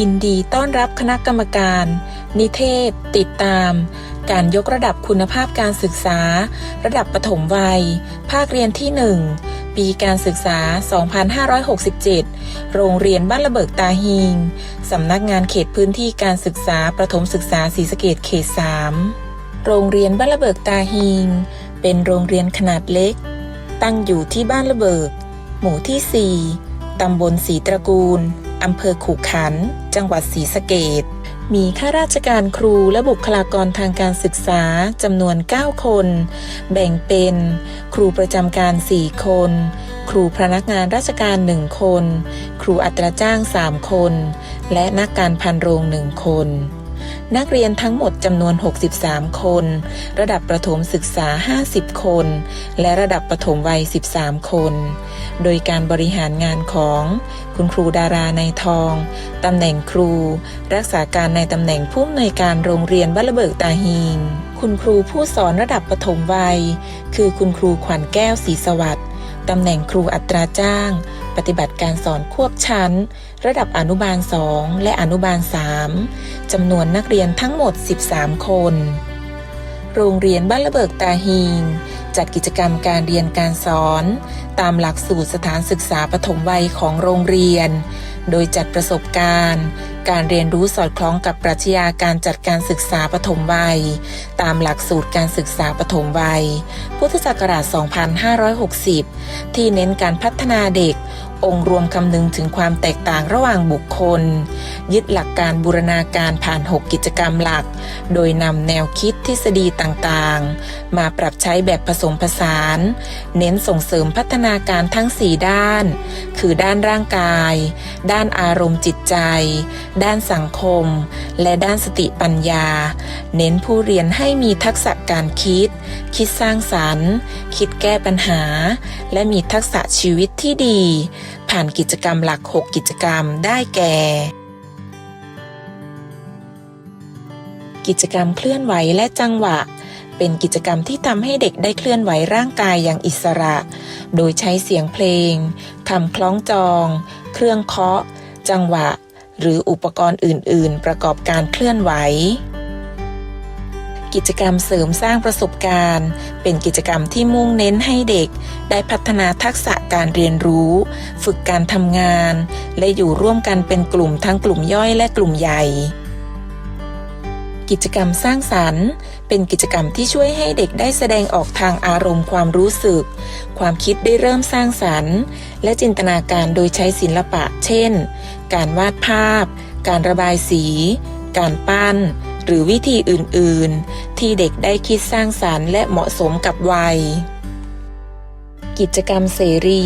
ยินดีต้อนรับคณะกรรมการ นิเทศ ติดตาม การยกระดับคุณภาพการศึกษา ระดับประถมวัย ภาคเรียนที่ 1 ปีการศึกษา 2567 โรงเรียนบ้านระเบิกตาฮีงสำนักงานเขตพื้นที่การศึกษาประถมศึกษาศรีสะเกดเขต 3 โรงเรียนบ้านระเบิกตาฮีงเป็นโรงเรียนขนาดเล็ก ตั้งอยู่ที่บ้านระเบิก หมู่ที่ 4ตำบลศรีตระกูล อำเภอขุขัน จังหวัดศรีสะเกดมีข้าราชการครูและบุคลากรทางการศึกษาจำนวน 9 คน แบ่งเป็น ครูประจำการ 4 คน ครูพนักงานราชการ 1 คน ครูอัตราจ้าง 3 คน และนักการพันโรง 1 คน นักเรียนทั้งหมดจำนวน 63 คน ระดับประถมศึกษา 50 คน และระดับประถมวัย 13 คน โดยการบริหารงานของคุณครูดาราในทอง ตำแหน่งครู รักษาการในตำแหน่งผู้อำนวยการโรงเรียนบ้านระเบิกตาฮีนคุณครูผู้สอนระดับประถมวัย คือคุณครูขวัญแก้วศรีสวัสดิ์ ตำแหน่งครูอัตราจ้าง ปฏิบัติการสอนควบชั้น ระดับอนุบาล 2 และอนุบาล 3จำนวนนักเรียนทั้งหมด 13 คน โรงเรียนบ้านระเบิกตาฮีงจัดกิจกรรมการเรียนการสอน ตามหลักสูตรสถานศึกษาปฐมวัยของโรงเรียน โดยจัดประสบการณ์ การเรียนรู้สอดคล้องกับปรัชญาการจัดการศึกษาปฐมวัย ตามหลักสูตรการศึกษาปฐมวัย พุทธศักราช 2560 ที่เน้นการพัฒนาเด็ก องค์รวมคำนึงถึงความแตกต่างระหว่างบุคคล ยึดหลักการบูรณาการผ่าน 6 กิจกรรมหลัก โดยนำแนวคิดทฤษฎีต่างๆ มาปรับใช้แบบผสมผสาน เน้นส่งเสริมพัฒนาการทั้ง 4 ด้าน คือด้านร่างกาย ด้านอารมณ์จิตใจด้านสังคม และด้านสติปัญญา เน้นผู้เรียนให้มีทักษะการคิด คิดสร้างสรรค์ คิดแก้ปัญหา และมีทักษะชีวิตที่ดี ผ่านกิจกรรมหลัก 6 กิจกรรมได้แก่ กิจกรรมเคลื่อนไหวและจังหวะเป็นกิจกรรมที่ทำให้เด็กได้เคลื่อนไหวร่างกายอย่างอิสระ โดยใช้เสียงเพลง คำคล้องจอง เครื่องเคาะ จังหวะ หรืออุปกรณ์อื่น ๆ ประกอบการเคลื่อนไหว กิจกรรมเสริมสร้างประสบการณ์ เป็นกิจกรรมที่มุ่งเน้นให้เด็ก ได้พัฒนาทักษะการเรียนรู้ ฝึกการทำงาน และอยู่ร่วมกันเป็นกลุ่มทั้งกลุ่มย่อยและกลุ่มใหญ่ กิจกรรมสร้างสรรค์ เป็นกิจกรรมที่ช่วยให้เด็กได้แสดงออกทางอารมณ์ความรู้สึก ความคิดได้เริ่มสร้างสรรค์ และจินตนาการโดยใช้ศิลปะ เช่น การวาดภาพ การระบายสี การปั้น หรือวิธีอื่น ๆ ที่เด็กได้คิดสร้างสรรค์และเหมาะสมกับวัย กิจกรรมเสรี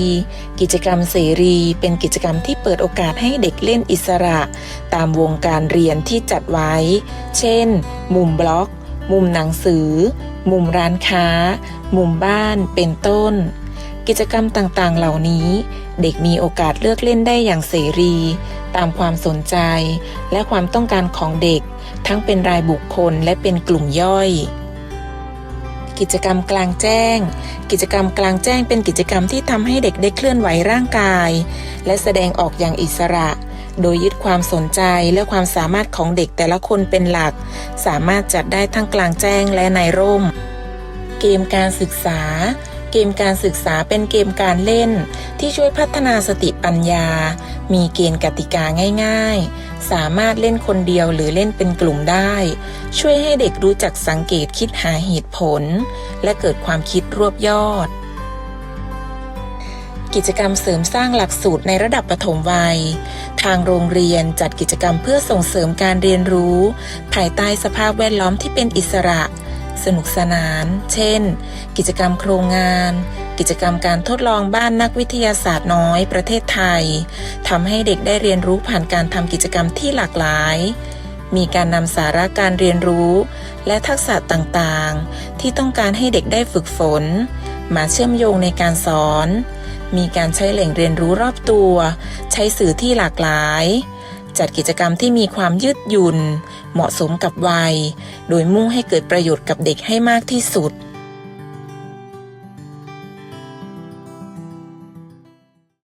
กิจกรรมเสรี เป็นกิจกรรมที่เปิดโอกาสให้เด็กเล่นอิสระ ตามวงการเรียนที่จัดไว้ เช่น มุมบล็อก มุมหนังสือ มุมร้านค้า มุมบ้าน เป็นต้น กิจกรรมต่างๆ เหล่านี้ เด็กมีโอกาสเลือกเล่นได้อย่างเสรี ตามความสนใจ และความต้องการของเด็ก ทั้งเป็นรายบุคคลและเป็นกลุ่มย่อย กิจกรรมกลางแจ้ง กิจกรรมกลางแจ้งเป็นกิจกรรมที่ทำให้เด็กได้เคลื่อนไหวร่างกาย และแสดงออกอย่างอิสระ โดยยึดความสนใจและความสามารถของเด็กแต่ละคนเป็นหลัก สามารถจัดได้ทั้งกลางแจ้งและในร่ม เกมการศึกษา เกมการศึกษาเป็นเกมการเล่น ที่ช่วยพัฒนาสติปัญญา มีเกณฑ์กติกาง่าย ๆ สามารถเล่นคนเดียวหรือเล่นเป็นกลุ่มได้ ช่วยให้เด็กรู้จักสังเกตคิดหาเหตุผล และเกิดความคิดรวบยอด กิจกรรมเสริมสร้างหลักสูตรในระดับประถมวัย ทางโรงเรียนจัดกิจกรรมเพื่อส่งเสริมการเรียนรู้ ภายใต้สภาพแวดล้อมที่เป็นอิสระ สนุกสนาน เช่น กิจกรรมโครงงาน กิจกรรมการทดลองบ้านนักวิทยาศาสตร์น้อยประเทศไทยทำให้เด็กได้เรียนรู้ผ่านการทำกิจกรรมที่หลากหลาย มีการนำสาระการเรียนรู้ และทักษะต่างๆ ที่ต้องการให้เด็กได้ฝึกฝน มาเชื่อมโยงในการสอน มีการใช้แหล่งเรียนรู้รอบตัว ใช้สื่อที่หลากหลาย จัดกิจกรรมที่มีความยืดหยุ่น เหมาะสมกับวัย โดยมุ่งให้เกิดประโยชน์กับเด็กให้มากที่สุด